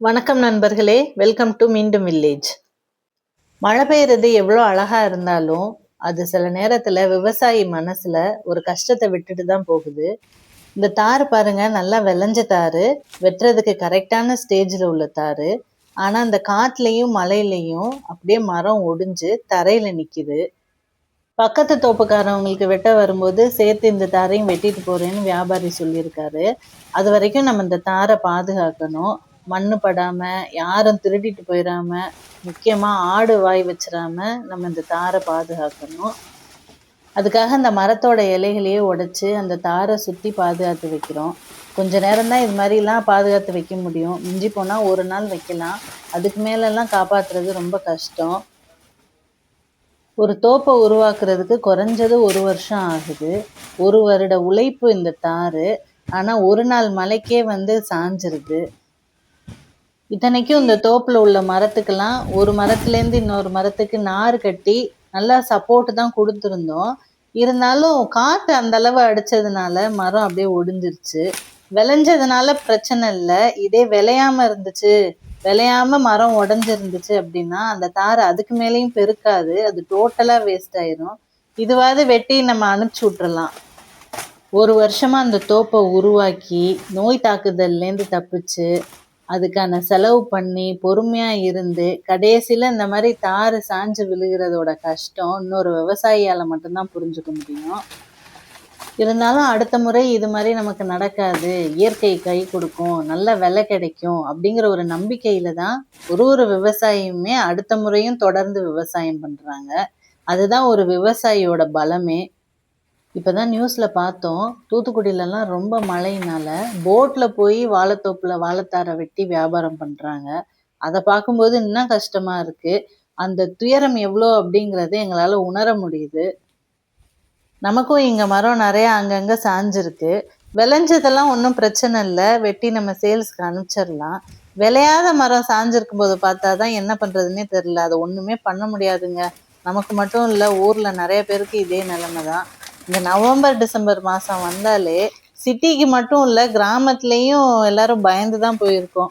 வணக்கம் நண்பர்களே. Welcome to மீண்டும் வில்லேஜ் மழை பெய்யறது எவ்வளோ அழகா இருந்தாலும் அது சில நேரத்துல விவசாயி மனசுல ஒரு கஷ்டத்தை விட்டுட்டு தான் போகுது. இந்த தார் பாருங்க நல்லா விளைஞ்ச தாரு வெட்டுறதுக்கு கரெக்டான ஸ்டேஜில் உள்ள தாரு ஆனால் அந்த காற்றுலையும் மழையிலையும் அப்படியே மரம் ஒடிஞ்சு தரையில் நிற்கிது பக்கத்து தோப்புக்காரவங்களுக்கு வெட்ட வரும்போது சேர்த்து இந்த தாரையும் வெட்டிட்டு போறேன்னு வியாபாரி சொல்லியிருக்காரு. அது வரைக்கும் நம்ம இந்த தாரை பாதுகாக்கணும். மண்ணு படாம யாரும் திருடிட்டு போயிடாம முக்கியமா ஆடு வாய் வச்சிடாம நம்ம இந்த தாரை பாதுகாக்கணும். அதுக்காக அந்த மரத்தோட இலைகளையே உடைச்சு அந்த தாரை சுத்தி பாதுகாத்து வைக்கிறோம். கொஞ்ச நேரம் தான் இது மாதிரிலாம் பாதுகாத்து வைக்க முடியும். மிஞ்சி போனா ஒரு நாள் வைக்கலாம். அதுக்கு மேலெல்லாம் காப்பாத்துறது ரொம்ப கஷ்டம். ஒரு தோப்பை உருவாக்குறதுக்கு குறைஞ்சது ஒரு வருஷம் ஆகுது. ஒரு வருட உழைப்பு இந்த தார் ஆனால் ஒரு நாள் மழைக்கே வந்து சாஞ்சிருது. இத்தனைக்கும் இந்த தோப்புல உள்ள மரத்துக்கெல்லாம் ஒரு மரத்துலேருந்து இன்னொரு மரத்துக்கு நார் கட்டி நல்லா சப்போர்ட் தான் கொடுத்துருந்தோம். இருந்தாலும் காற்று அந்த அளவு அடிச்சதுனால மரம் அப்படியே ஒடிஞ்சிருச்சு. விளைஞ்சதுனால பிரச்சனை இல்லை. இதே விளையாம இருந்துச்சு. விளையாம மரம் உடஞ்சிருந்துச்சு அப்படின்னா அந்த தார் அதுக்கு மேலேயும் பெருக்காது. அது டோட்டலா வேஸ்ட் ஆயிரும். இதுவாது வெட்டி நம்ம அனுப்பிச்சி விட்டுறலாம். ஒரு வருஷமா அந்த தோப்பை உருவாக்கி நோய் தாக்குதல்லேருந்து தப்பிச்சு அதுக்கான செலவு பண்ணி பொறுமையாக இருந்து கடைசியில் இந்த மாதிரி தாறு சாஞ்சு விழுகிறதோட கஷ்டம் இன்னொரு விவசாயியால் மட்டும்தான் புரிஞ்சுக்க முடியும். இருந்தாலும் அடுத்த முறை இது மாதிரி நமக்கு நடக்காது. இயற்கை கை கொடுக்கும் நல்ல விலை கிடைக்கும் அப்படிங்கிற ஒரு நம்பிக்கையில தான் ஒரு ஒரு விவசாயியுமே அடுத்த முறையும் தொடர்ந்து விவசாயம் பண்றாங்க. அதுதான் ஒரு விவசாயியோட பலமே. இப்போ தான் நியூஸில் பார்த்தோம் தூத்துக்குடியிலலாம் ரொம்ப மழையினால போட்டில் போய் வாழைத்தோப்பில் வாழைத்தாரை வெட்டி வியாபாரம் பண்ணுறாங்க அதை பார்க்கும்போது இன்னும் கஷ்டமாக இருக்குது அந்த துயரம் எவ்வளோ அப்படிங்கிறத எங்களால் உணர முடியுது. நமக்கும் இங்கே மரம் நிறையா அங்கங்கே சாஞ்சிருக்கு. விளைஞ்சதெல்லாம் ஒன்றும் பிரச்சனை இல்லை. வெட்டி நம்ம சேல்ஸ்க்கு அனுப்பிச்சிடலாம். விளையாத மரம் சாஞ்சிருக்கும் போது பார்த்தா தான் என்ன பண்ணுறதுன்னே தெரில அதை ஒன்றுமே பண்ண முடியாதுங்க. நமக்கு மட்டும் இல்லை ஊரில் நிறைய பேருக்கு இதே நிலைமை தான் இந்த நவம்பர் டிசம்பர் மாதம் வந்தாலே சிட்டிக்கு மட்டும் இல்லை கிராமத்துலேயும் எல்லாரும் பயந்து தான் போயிருக்கோம்.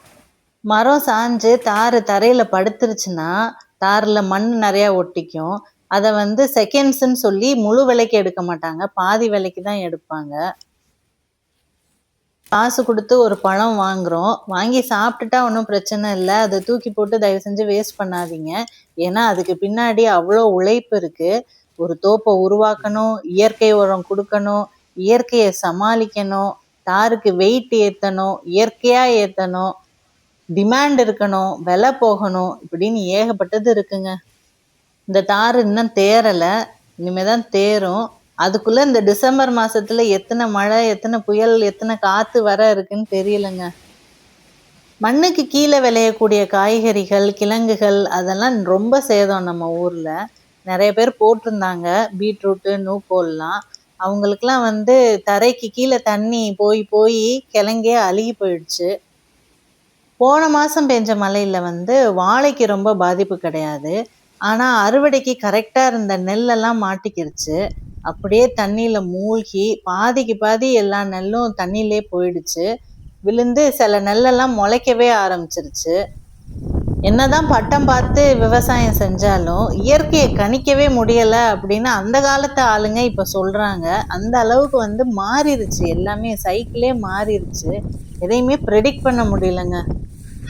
மரம் சாஞ்சு தார் தரையில் படுத்துருச்சுன்னா தாரில் மண் நிறையா ஒட்டிக்கும். அதை வந்து செகண்ட்ஸ்ன்னு சொல்லி முழு விலைக்கு எடுக்க மாட்டாங்க. பாதி விலைக்கு தான் எடுப்பாங்க. காசு கொடுத்து ஒரு பழம் வாங்குறோம். வாங்கி சாப்பிட்டுட்டா ஒன்றும் பிரச்சனை இல்லை. அதை தூக்கி போட்டு தயவு செஞ்சு வேஸ்ட் பண்ணாதீங்க. ஏன்னா அதுக்கு பின்னாடி அவ்வளோ உழைப்பு இருக்குது ஒரு தோப்பை உருவாக்கணும் இயற்கை உரம் கொடுக்கணும் இயற்கையை சமாளிக்கணும் தாருக்கு வெயிட் ஏற்றணும் இயற்கையாக ஏற்றணும் டிமாண்ட் இருக்கணும் விலை போகணும் இப்படின்னு ஏகப்பட்டது இருக்குங்க. இந்த தார் இன்னும் தேரலை இனிமேல் தான் தேரும் அதுக்குள்ளே இந்த டிசம்பர் மாதத்தில் எத்தனை மழை எத்தனை புயல் எத்தனை காற்று வர இருக்குன்னு தெரியலங்க. மண்ணுக்கு கீழே விளையக்கூடிய காய்கறிகள் கிழங்குகள் அதெல்லாம் ரொம்ப சேதம் நம்ம ஊரில். நிறைய பேர் போட்டிருந்தாங்க. பீட்ரூட்டு நூக்கோல்லாம். அவங்களுக்குலாம் வந்து தரைக்கு கீழே தண்ணி போய் போய் கிழங்கே அழுகி போயிடுச்சு. போன மாதம் பெஞ்ச மழையில் வந்து வாழைக்கு ரொம்ப பாதிப்பு கிடையாது. ஆனால் அறுவடைக்கு கரெக்டாக இருந்த நெல்லெல்லாம் மாட்டிக்கிருச்சு. அப்படியே தண்ணியில் மூழ்கி பாதிக்கு பாதி எல்லா நெல்லும் தண்ணியிலே போயிடுச்சு. விழுந்து சில நெல்லெல்லாம் முளைக்கவே ஆரம்பிச்சிருச்சு. என்னதான் பட்டம் பார்த்து விவசாயம் செஞ்சாலும் இயற்கையை கணிக்கவே முடியலை அப்படின்னு அந்த காலத்து ஆளுங்க இப்போ சொல்கிறாங்க அந்த அளவுக்கு வந்து மாறிடுச்சு எல்லாமே சைக்கிளே மாறிடுச்சு எதையுமே ப்ரெடிக்ட் பண்ண முடியலங்க.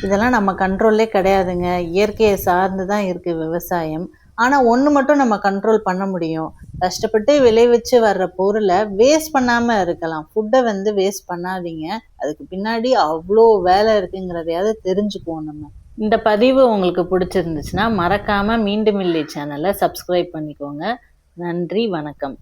இதெல்லாம் நம்ம கண்ட்ரோல்லே கிடையாதுங்க. இயற்கையை சார்ந்து தான் இருக்குது விவசாயம். ஆனால் ஒன்று மட்டும் நம்ம கண்ட்ரோல் பண்ண முடியும். கஷ்டப்பட்டு விளைவிச்சு வர்ற பொருளை வேஸ்ட் பண்ணாமல் இருக்கலாம். ஃபுட்டை வந்து வேஸ்ட் பண்ணாதீங்க. அதுக்கு பின்னாடி அவ்வளோ வேலை இருக்குங்கிறதையாவது தெரிஞ்சுக்குவோம் நம்ம. இந்த பதிவு உங்களுக்கு பிடிச்சிருந்துச்சுன்னா மறக்காமல் மீண்டும் இல்லை சேனலை சப்ஸ்கிரைப் பண்ணிக்கோங்க. நன்றி வணக்கம்.